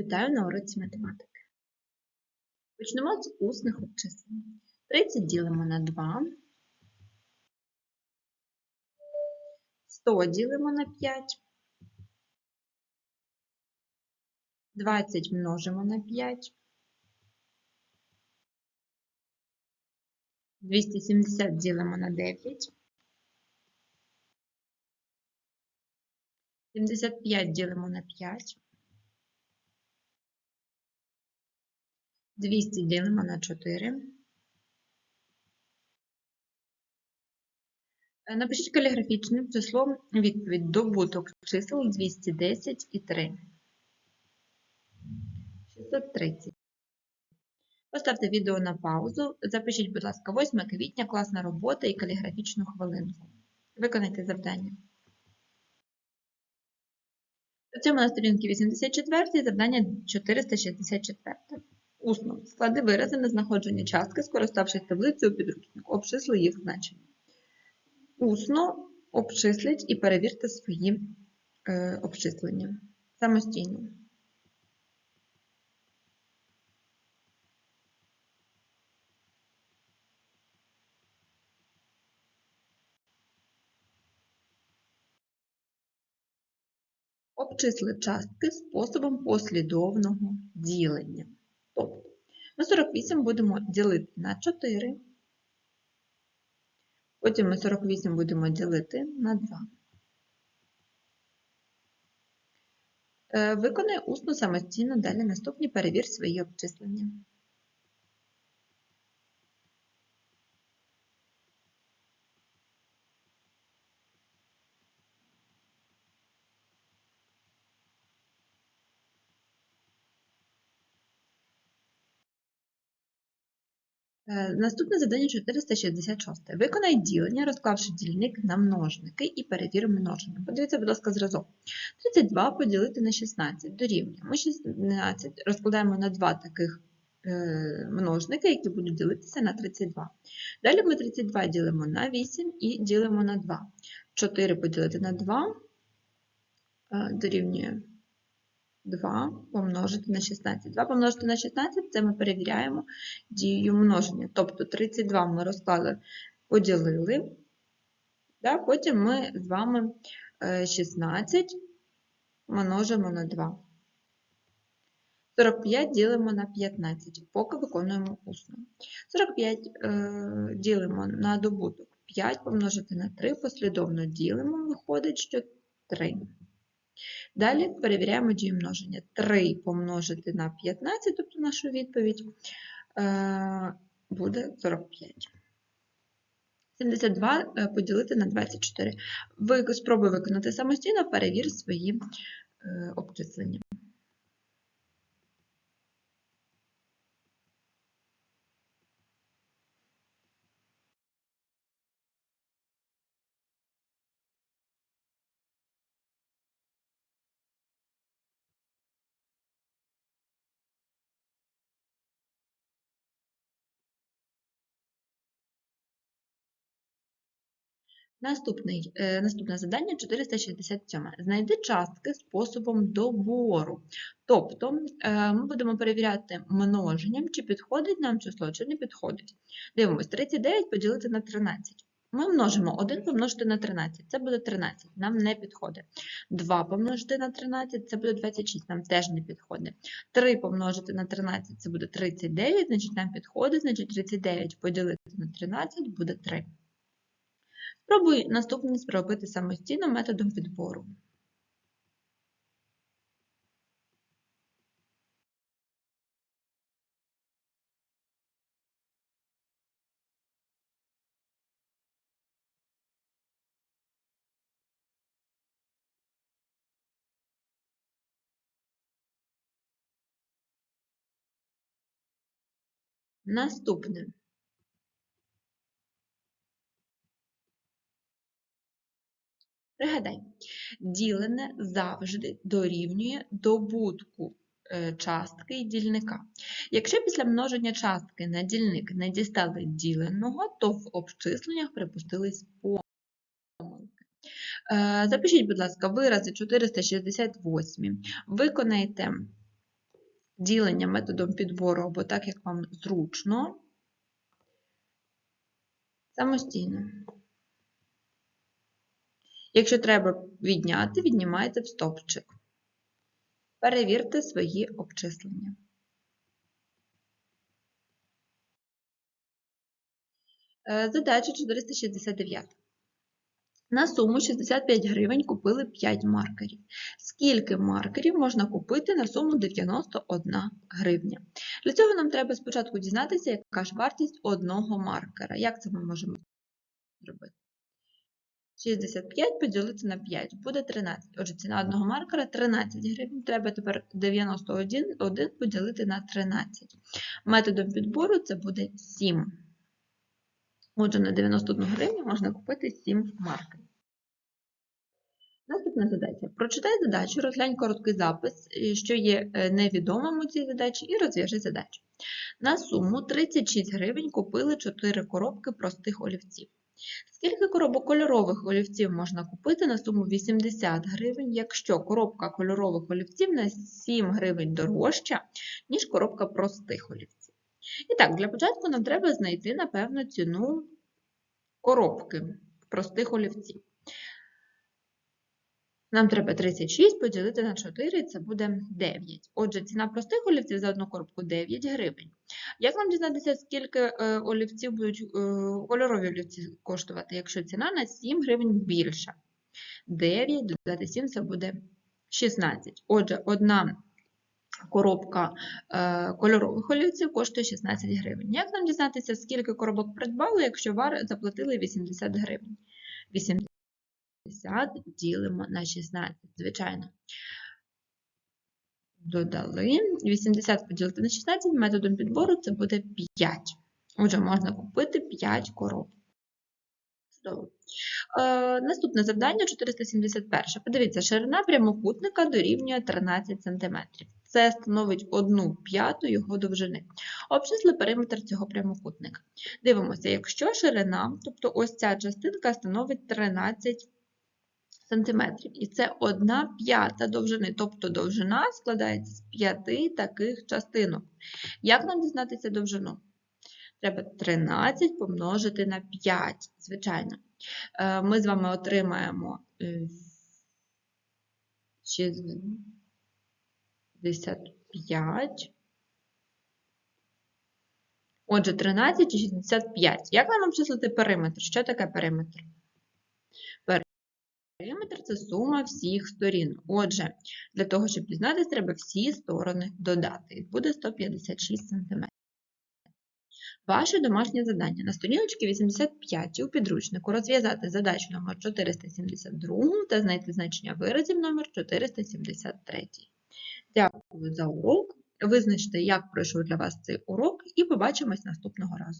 Вітаю на уроці математики. Почнемо з усних обчислень. 30 ділимо на 2. 100 ділимо на 5. 20 множимо на 5. 270 ділимо на 9. 75 ділимо на 5. 200 ділимо на 4. Е, Напишіть каліграфічним числом відповідь добуток чисел 210 і 3. 630. Поставте відео на паузу. Запишіть, будь ласка, 8 квітня, класна робота і каліграфічну хвилинку. Виконайте завдання. Працюємо на сторінці 84, завдання 464. Усно. Склади вирази на знаходження частки, скориставшись таблицею підручнику. Обчисли їх значення. Усно обчисліть і перевірте свої е, обчислення самостійно. Обчисли частки способом послідовного ділення. Тобто, ми 48 будемо ділити на 4, потім ми 48 будемо ділити на 2. Е, Виконай усно самостійно далі наступні перевір свої обчислення. Наступне завдання 466. Виконай ділення, розклавши дільник на множники і перевір множення. Подивіться, будь ласка, зразок. 32 поділити на 16 дорівнює. Ми 16 розкладаємо на два таких е, множники, які будуть ділитися на 32. Далі ми 32 ділимо на 8 і ділимо на 2. 4 поділити на 2 е, дорівнює 2 помножити на 16. 2 помножити на 16 це ми перевіряємо дією множення. Тобто 32 ми розклали, поділили. Да? Потім ми з вами е, 16 множимо на 2. 45 ділимо на 15, поки виконуємо усно. 45 е, ділимо на добуток 5 помножити на 3, послідовно ділимо, виходить, що 3. Далі перевіряємо дію множення. 3 помножити на 15, тобто нашу відповідь, е, буде 45. 72 е, поділити на 24. Ви спробуй виконати самостійно, перевір свої е, обчислення. Наступний, е, наступне завдання 467. Знайди частки способом добору. Тобто е, ми будемо перевіряти множенням, чи підходить нам число, чи не підходить. Дивимось, 39 поділити на 13. Ми множимо 1 помножити на 13, це буде 13, нам не підходить. 2 помножити на 13, це буде 26, нам теж не підходить. 3 помножити на 13, це буде 39, значить нам підходить, значить 39 поділити на 13 буде 3. Спробуй наступне зробити самостійно методом відбору. Наступне. Пригадай, ділене завжди дорівнює добутку е, частки і дільника. Якщо після множення частки на дільник не дістали діленого, то в обчисленнях припустились помилки. Е, Запишіть, будь ласка, вирази 468. Виконайте ділення методом підбору або так, як вам зручно. Самостійно. Якщо треба відняти, віднімайте в стовпчик. Перевірте свої обчислення. Е, Задача 469. На суму 65 гривень купили 5 маркерів. Скільки маркерів можна купити на суму 91 гривня? Для цього нам треба спочатку дізнатися, яка ж вартість одного маркера. Як це ми можемо зробити? 65 поділити на 5 буде 13. Отже, ціна одного маркера 13 гривень. Треба тепер 91 один поділити на 13. Методом підбору це буде 7. Отже, на 91 гривню можна купити 7 маркерів. Наступна задача. Прочитай задачу, розглянь короткий запис, е, що є е, невідомим у цій задачі, і розв'яжи задачу. На суму 36 гривень купили 4 коробки простих олівців. Скільки коробок кольорових олівців можна купити на суму 80 гривень, якщо коробка кольорових олівців на 7 гривень дорожча, ніж коробка простих олівців? І так, для початку нам треба знайти, напевно, ціну коробки простих олівців. Нам треба 36 поділити на 4, це буде 9. Отже, ціна простих олівців за одну коробку 9 гривень. Як нам дізнатися, скільки е, олівців будуть е, кольорові олівці коштувати, якщо ціна на 7 гривень більша? 9 додати 7 це буде 16. Отже, одна коробка е, кольорових олівців коштує 16 гривень. Як нам дізнатися, скільки коробок придбали, якщо вар заплатили 80 гривень? 80 ділимо на 16, звичайно. Додали. 80 поділити на 16 методом підбору це буде 5. Отже, можна купити 5 коробок. Чудово. Е, наступне завдання 471. Подивіться, ширина прямокутника дорівнює 13 см. Це становить 1 п'яту його довжини. Обчисли периметр цього прямокутника. Дивимося, якщо ширина, тобто ось ця частинка становить 13 см. І це 1 п'ята довжини, тобто довжина складається з 5 таких частинок. Як нам дізнатися довжину? Треба 13 помножити на 5, звичайно. Е, Ми з вами отримаємо е, 65. Отже, 13 і 65. Як нам обчислити периметр? Що таке периметр? Периметр це сума всіх сторін. Отже, для того, щоб дізнатися, треба всі сторони додати. Буде 156 см. Ваше домашнє завдання на сторіночці 85 у підручнику розв'язати задачу номер 472 та знайти значення виразів номер 473. Дякую за урок. Визначте, як пройшов для вас цей урок, і побачимось наступного разу.